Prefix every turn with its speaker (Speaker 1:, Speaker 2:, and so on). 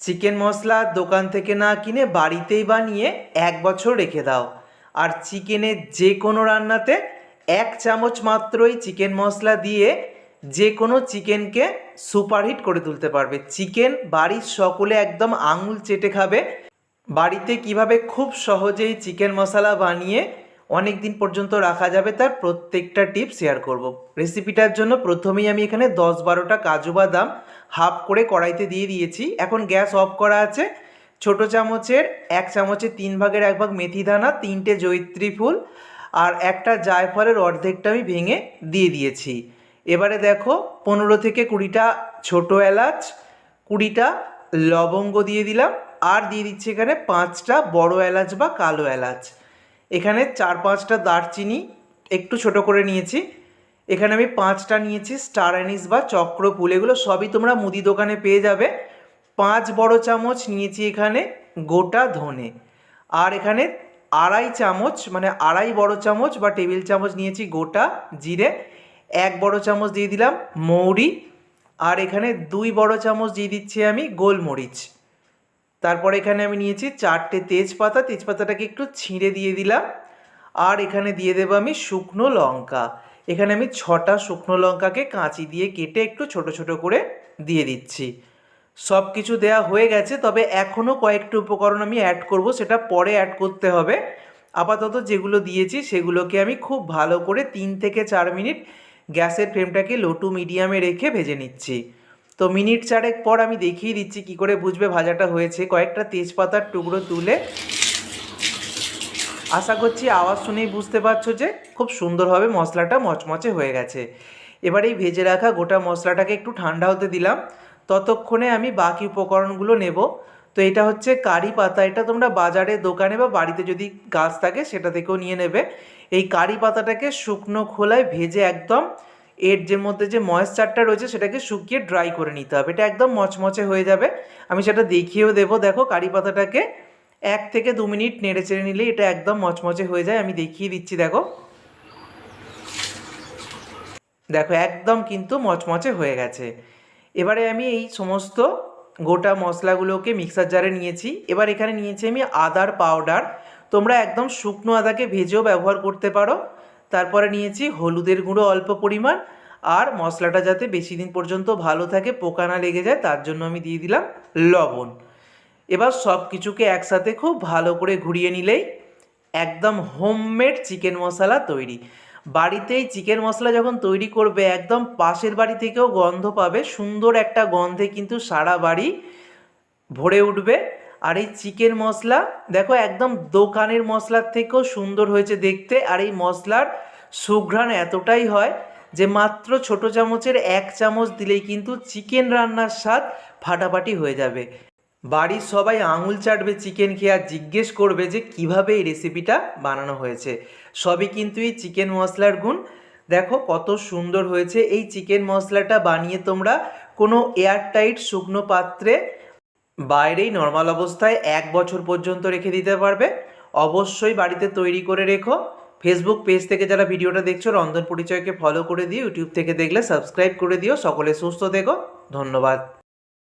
Speaker 1: Chicken মশলা দোকান থেকে না কিনে বাড়িতেই বানিয়ে এক বছর রেখে দাও। আর চিকেনের যে কোনো রান্নাতে এক চামচ মাত্রই চিকেন মশলা দিয়ে যে কোনো চিকেনকে সুপারহিট করে তুলতে পারবে। চিকেন বাড়ির সকলে একদম আঙুল চেটে খাবে। বাড়িতে কীভাবে খুব সহজেই চিকেন মশলা বানিয়ে অনেক দিন পর্যন্ত রাখা যাবে তার প্রত্যেকটা টিপ শেয়ার করব। রেসিপিটার জন্য প্রথমেই আমি এখানে দশ বারোটা কাজু বাদাম হাফ করে কড়াইতে দিয়ে দিয়েছি। এখন গ্যাস অফ করা আছে। ছোট চামচের, এক চামচের তিন ভাগের এক ভাগ মেথি দানা, তিনটে জৈত্রী ফুল আর একটা জায়ফলের অর্ধেকটা আমি ভেঙে দিয়ে দিয়েছি। এবারে দেখো, পনেরো থেকে কুড়িটা ছোট এলাচ, কুড়িটা লবঙ্গ দিয়ে দিলাম। আর দিয়ে দিচ্ছি এখানে পাঁচটা বড় এলাচ বা কালো এলাচ। এখানে চার পাঁচটা দারচিনি একটু ছোট করে নিয়েছি। এখানে আমি পাঁচটা নিয়েছি, স্টার অ্যানিস বা চক্রফুল এগুলো সবই তোমরা মুদি দোকানে পেয়ে যাবে। পাঁচ বড় চামচ নিয়েছি এখানে গোটা ধনে। আর এখানে আড়াই চামচ মানে আড়াই বড় চামচ বা টেবিল চামচ নিয়েছি গোটা জিরে। এক বড় চামচ দিয়ে দিলাম মৌরি। আর এখানে দুই বড় চামচ দিয়ে দিচ্ছি আমি গোলমরিচ। তারপর এখানে আমি নিয়েছি চারটে তেজপাতা। তেজপাতাটাকে একটু ছিঁড়ে দিয়ে দিলাম। আর এখানে দিয়ে দেবো আমি শুকনো লঙ্কা। এখানে আমি ছটা শুকনো লঙ্কাকে কাঁচি দিয়ে কেটে একটু ছোট ছোট করে দিয়ে দিচ্ছি। সব কিছু দেওয়া হয়ে গেছে, তবে এখনও কয়েকটি উপকরণ আমি অ্যাড করব, সেটা পরে অ্যাড করতে হবে। আপাতত যেগুলো দিয়েছি, সেগুলোকে আমি খুব ভালো করে তিন থেকে চার মিনিট গ্যাসের ফ্লেমটাকে লো টু মিডিয়ামে রেখে ভেজে নিচ্ছি। তো মিনিট চারেক পর আমি দেখিয়ে দিচ্ছি কি করে বুঝবে ভাজাটা হয়েছে। কয়েকটা তেজপাতার টুকরো তুলে আশা করছি আওয়াজ শুনেই বুঝতে পারছ যে খুব সুন্দরভাবে মশলাটা মচমচে হয়ে গেছে। এবার এই ভেজে রাখা গোটা মশলাটাকে একটু ঠান্ডা হতে দিলাম। ততক্ষণে আমি বাকি উপকরণগুলো নেব। তো এটা হচ্ছে কারি পাতা, এটা তোমরা বাজারে, দোকানে বা বাড়িতে যদি গাছ থাকে সেটা থেকেও নিয়ে নেবে। এই কারি পাতাটাকে শুকনো খোলায় ভেজে একদম এর যে মধ্যে যে ময়েশ্চারটা রয়েছে সেটাকে শুকিয়ে ড্রাই করে নিতে হবে। এটা একদম মচমচে হয়ে যাবে। আমি সেটা দেখিয়েও দেবো। দেখো কারি পাতাটাকে এক থেকে দু মিনিট নেড়ে চেড়ে নিলে এটা একদম মচমচে হয়ে যায়। আমি দেখিয়ে দিচ্ছি, দেখো। দেখো, একদম কিন্তু মচমচে হয়ে গেছে। এবারে আমি এই সমস্ত গোটা মশলাগুলোকে মিক্সার জারে নিয়েছি। এবার এখানে নিয়েছি আমি আদার পাউডার তোমরা একদম শুকনো আদাকে ভেজেও ব্যবহার করতে পারো। তারপরে নিয়েছি হলুদের গুঁড়ো অল্প পরিমাণ। আর মশলাটা যাতে বেশি দিন পর্যন্ত ভালো থাকে, পোকা না লেগে যায়, তার জন্য আমি দিয়ে দিলাম লবণ। এবার সব কিছুকে একসাথে খুব ভালো করে ঘুরিয়ে নিলেই একদম হোমমেড চিকেন মশলা তৈরি। বাড়িতেই চিকেন মশলা যখন তৈরি করবে, একদম পাশের বাড়ি থেকেও গন্ধ পাবে, সুন্দর একটা গন্ধে কিন্তু সারা বাড়ি ভরে উঠবে। আর এই চিকেন মশলা, দেখো একদম দোকানের মশলার থেকেও সুন্দর হয়েছে দেখতে, আর এই মশলার সুঘ্রাণ এতটাই হয় যে মাত্র ছোট চামচের এক চামচ দিলেই কিন্তু চিকেন রান্নার স্বাদ ফাটাফাটি হয়ে যাবে। বাড়ির সবাই আঙুল চাটবে চিকেন খেয়ে আর জিজ্ঞেস করবে যে কীভাবে এই রেসিপিটা বানানো হয়েছে। সবই কিন্তু এই চিকেন মশলার গুণ। দেখো কত সুন্দর হয়েছে। এই চিকেন মশলাটা বানিয়ে তোমরা কোনো এয়ারটাইট শুকনো পাত্রে বাইরেই নর্মাল অবস্থায় এক বছর পর্যন্ত রেখে দিতে পারবে। অবশ্যই বাড়িতে তৈরি করে রেখো। ফেসবুক পেজ থেকে যারা ভিডিওটা দেখছ, রন্ধন পরিচয়কে ফলো করে দিও। ইউটিউব থেকে দেখলে সাবস্ক্রাইব করে দিও। সকলে সুস্থ দেখো ধন্যবাদ।